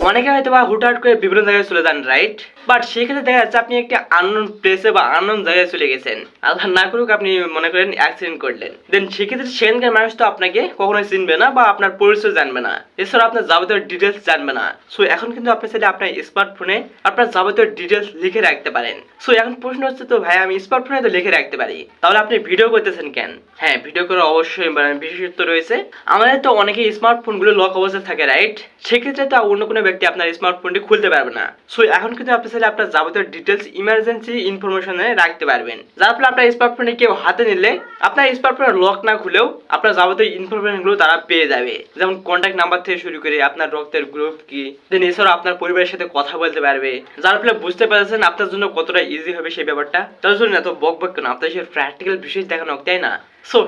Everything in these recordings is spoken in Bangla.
অনেকে হয়তো বা হুটহাট করে বিভিন্ন জায়গায় চলে যান রাইট বাট সেক্ষেত্রে দেখা যাচ্ছে আপনি একটি আননোন প্লেসে বা আননোন জায়গায় চলে গেছেন। আল্লাহ না করুক আপনি মনে করেন অ্যাক্সিডেন্ট করলেন। দেন সেক্ষেত্রে সেখানকার মানুষ তো আপনাকে কখনোই চিনবে না বা আপনার পরিচয় জানবে না। এছাড়া আপনার যাবতীয় ডিটেলস জানবে না। সো এখন কিন্তু আপনি চাইলে আপনার স্মার্টফোনে আপনার যাবতীয় ডিটেলস লিখে রাখতে পারেন। সো এখন প্রশ্ন হচ্ছে তো, ভাই, আমি স্মার্টফোনে তো লিখে রাখতে পারি। তাহলে আপনি ভিডিও করতেছেন কেন? হ্যাঁ ভিডিও করে অবশ্যই মানে বিশেষত্ব রয়েছে। আমাদের তো অনেকে স্মার্টফোনগুলো লক অবস্থায় থাকে রাইট সেক্ষেত্রে তো অন্য কোনো ব্যক্তি আপনার স্মার্টফোনটি খুলতে পারবে না। সো এখন কিন্তু আপনি চাইলে আপনার যাবতীয় ডিটেলস ইমার্জেন্সি ইনফরমেশনে রাখতে পারবেন। যার ফলে আপনার স্মার্টফোনে কেউ হাতে নিলে আপনার স্মার্টফোনের লক না খুলেও আপনার যাবতীয় ইনফরমেশনগুলো তারা পেয়ে যাবে। যেমন কন্ট্যাক্ট নাম্বার থেকে শুরু করে আপনার রক্তের গ্রুপ কি দেন এছাড়াও আপনার পরিবারের সাথে কথা বলতে পারবে। যার ফলে বুঝতে পারছেন আপনার জন্য কতটা ইজি হবে সেই ব্যাপারটা। তার জন্য এত বক বক কেন? আপনার সেই প্র্যাকটিক্যাল বিষয় দেখানো তাই না? সো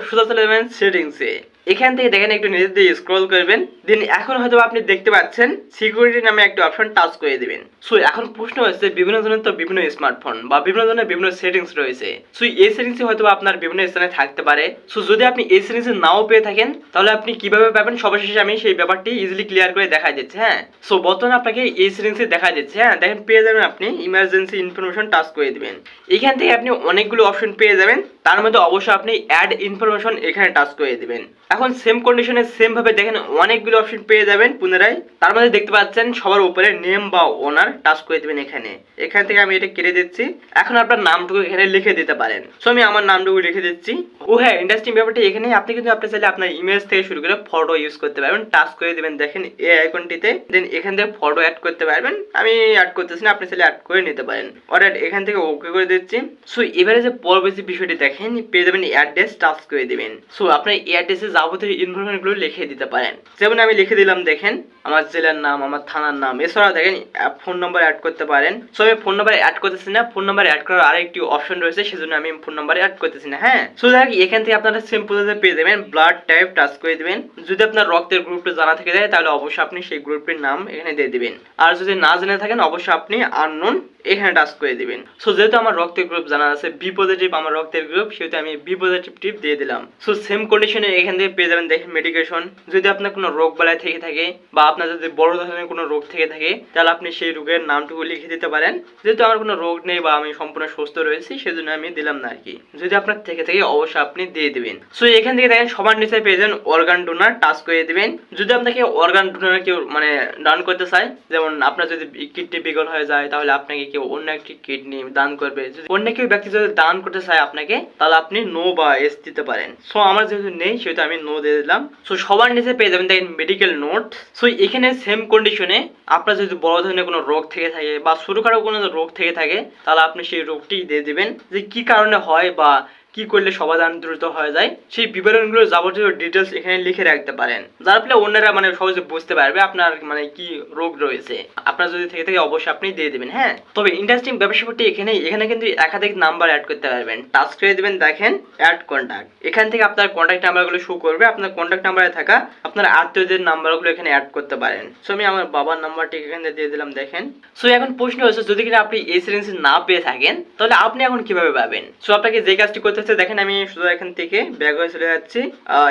যাবেন সেটিংসে এখান থেকে দেখেন একটু নিজের দিয়ে স্ক্রল করবেন। দেন এখন হয়তো আপনি দেখতে পাচ্ছেন সিকিউরিটি নামে একটা অপশন টাচ করে দিবেন। সো এখন প্রশ্ন হচ্ছে, বিভিন্ন ধরনের তো বিভিন্ন স্মার্টফোন বা বিভিন্ন ধরনের বিভিন্ন সেটিংস রয়েছে। সো এই সেটিংসে হয়তো আপনার বিভিন্ন স্থানে থাকতে পারে। সো যদি আপনি এই সেটিংসে নাও পেয়ে থাকেন, তাহলে আপনি কীভাবে পাবেন? সর্বশেষে আমি সেই ব্যাপারটি ইজিলি ক্লিয়ার করে দেখা দিচ্ছি হ্যাঁ? সো বর্তমানে আপনাকে এই সেটিংসে দেখা দিচ্ছে হ্যাঁ? দেখেন, পেয়ে যাবেন আপনি ইমার্জেন্সি ইনফরমেশন টাচ করে দিবেন। এখান থেকে আপনি অনেকগুলো অপশন পেয়ে যাবেন। তার মধ্যে অবশ্যই আপনি অ্যাড ইনফরমেশন এখানে টাচ করে দিবেন। এখন সেম কন্ডিশনে সেম ভাবে দেখেন অনেকগুলো অপশন পেয়ে যাবেন পুনরায়। তার মধ্যে দেখতে পাচ্ছেন সবার উপরে নেম বা ওনার টাচ করে দিবেন এখানে। এখান থেকে আমি এটা কেটে দিচ্ছি। এখন আপনার নামটুকু এখানে লিখে দিতে পারেন। সো আমি আমার নামটুকু লিখে দিচ্ছি। ও হ্যাঁ ইন্টারেস্টিং ব্যাপারটা এখানে আপনি কিন্তু আপনি চাইলে আপনার ইমেজ থেকে শুরু করে ফটো ইউজ করতে পারবেন। টাচ করে দিবেন দেখেন এই আইকনটিতে দেন এখান থেকে ফটো অ্যাড করতে পারবেন। আমি অ্যাড করতেছি না, আপনি চাইলে অ্যাড করে নিতে পারেন। অলরাইট এখান থেকে ওকে করে দিচ্ছি। সো এবারে যে পরবর্তী বিষয়টি দেখেন, পেয়ে যাবেন অ্যাড্রেস টাচ করে দিবেন। সো আপনার অ্যাড্রেসে যাবতীয় ইনফরমেশনগুলো লিখে দিতে পারেন। যেমন আমি লিখে দিলাম, দেখেন, আমার জেলার নাম, আমার থানার নাম। এছাড়া দেখেন ফোন নাম্বার অ্যাড করতে পারেন। সো আমি ফোন নাম্বার অ্যাড করতেছি না ফোন নাম্বার অ্যাড করার আরেকটি অপশন রয়েছে, সেজন্য আমি ফোন নাম্বার অ্যাড করতেছি না হ্যাঁ? সো দেখ এখান থেকে আপনারা সিম্পল পেয়ে যাবেন ব্লাড টাইপ টাচ করে দিবেন। যদি আপনার রক্তের গ্রুপটা জানা থেকে যায়, তাহলে অবশ্যই আপনি সেই গ্রুপটির নাম এখানে দিয়ে দিবেন। আর যদি না জেনে থাকেন, অবশ্যই আপনি আননোন এখানে টাচ করে দিবেন। সো যেহেতু আমার রক্তের গ্রুপ জানা আছে বি পজিটিভ আমার রক্তের গ্রুপ সেহেতু আমি বি পজিটিভ টিপ দিয়ে দিলাম। সো সেম কন্ডিশনে এখান থেকে পেয়ে যাবেন দেখেন মেডিকেশন যদি আপনার কোনো রোগ বালাই থেকে থাকে বা আপনার যদি বড় ধরনের কোনো রোগ থেকে থাকে, তাহলে আপনি সেই রোগের নামটুকু লিখে দিতে পারেন। যেহেতু আমার কোনো রোগ নেই বা আমি সম্পূর্ণ সুস্থ রয়েছি, সেজন্য আমি দিলাম না আর কি যদি আপনার থেকে থেকে, অবশ্যই আপনি দিয়ে দিবেন। সো এখান থেকে দেখেন, সবার নিচে পেয়ে যাবেন অর্গান ডোনার টাচ করে দিবেন। যদি আপনাকে অর্গান ডোনার কেউ মানে দান করতে চায়, যেমন আপনার যদি কিডনি বিকল হয়ে যায়, তাহলে আপনাকে কেউ অন্য একটি কিডনি দান করবে। যদি অন্য কেউ ব্যক্তি যদি দান করতে চায় আপনাকে, তাহলে আপনি নো বা এস দিতে পারেন। সো আমার যেহেতু নেই, সেহেতু আমি নো দিয়ে দিলাম। সো সবার নিচে পেয়ে যাবেন দেখেন মেডিকেল নোট সো এখানে সেম কন্ডিশনে আপনার যদি বড় ধরনের কোনো রোগ থেকে থাকে বা ছোটখাটো কোনো রোগ থেকে থাকে, তাহলে আপনি সেই রোগটি দিয়ে দেবেন। যে কি কারণে হয় বা কি করলে সমাধান দ্রুত হয়ে যায়, সেই বিবরণগুলো যাবতীয় ডিটেলস এখানে লিখে রাখতে পারেন। যার ফলে অন্যরা মানে সহজে বুঝতে পারবে আপনার মানে কি রোগ রয়েছে। আপনার যদি থেকে থাকে অবশ্যই আপনি দিয়ে দেবেন হ্যাঁ? তবে ইন্টারেস্টিং ব্যাপারটি এখানে এখানে কিন্তু একাধিক নাম্বার অ্যাড করতে পারবেন। টাচ করে দিবেন, দেখেন অ্যাড কন্ট্যাক্ট এখান থেকে আপনার কন্ট্যাক্ট নাম্বারগুলো শো করবে, আপনার কন্ট্যাক্ট নাম্বারে থাকা আপনার আত্মীয়দের নাম্বারগুলো এখানে অ্যাড করতে পারেন। সো আমি আমার বাবার নাম্বারটি এখানে দিয়ে দিলাম, দেখেন। সো এখন প্রশ্ন হচ্ছে, যদি কিনা আপনি এই না পেয়ে থাকেন, তাহলে আপনি এখন কীভাবে পাবেন? সো আপনাকে যে কাজটি করতে হচ্ছে দেখেন আমি শুধু এখান থেকে ব্যাক হয়ে চলে যাচ্ছি।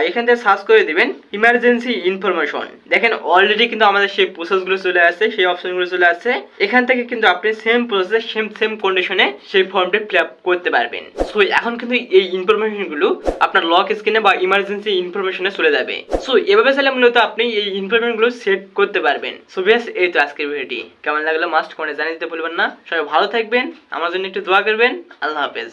এখান থেকে সার্চ করে দিবেন ইমার্জেন্সি ইনফরমেশন দেখেন অলরেডি কিন্তু আমাদের সেই প্রসেসগুলো চলে আসছে, সেই অপশনগুলো চলে আসছে। এখান থেকে কিন্তু আপনি সেম প্রসেসে সেম সেম কন্ডিশনে সেই ফর্মটি ফিল আপ করতে পারবেন। সো এখন কিন্তু এই ইনফরমেশনগুলো আপনার লক স্ক্রিনে বা ইমার্জেন্সি ইনফরমেশনে চলে যাবে। সো এভাবে চাইলে মূলত আপনি এই ইনফরমেশনগুলো সেট করতে পারবেন। সো বেশ, এই তো আজকের ভিডিওটি। কেমন লাগল মাস্ট করে জানিয়ে দিতে ভুলবেন না। সবাই ভালো থাকবেন। আমার জন্য একটু দোয়া করবেন। আল্লাহ হাফেজ।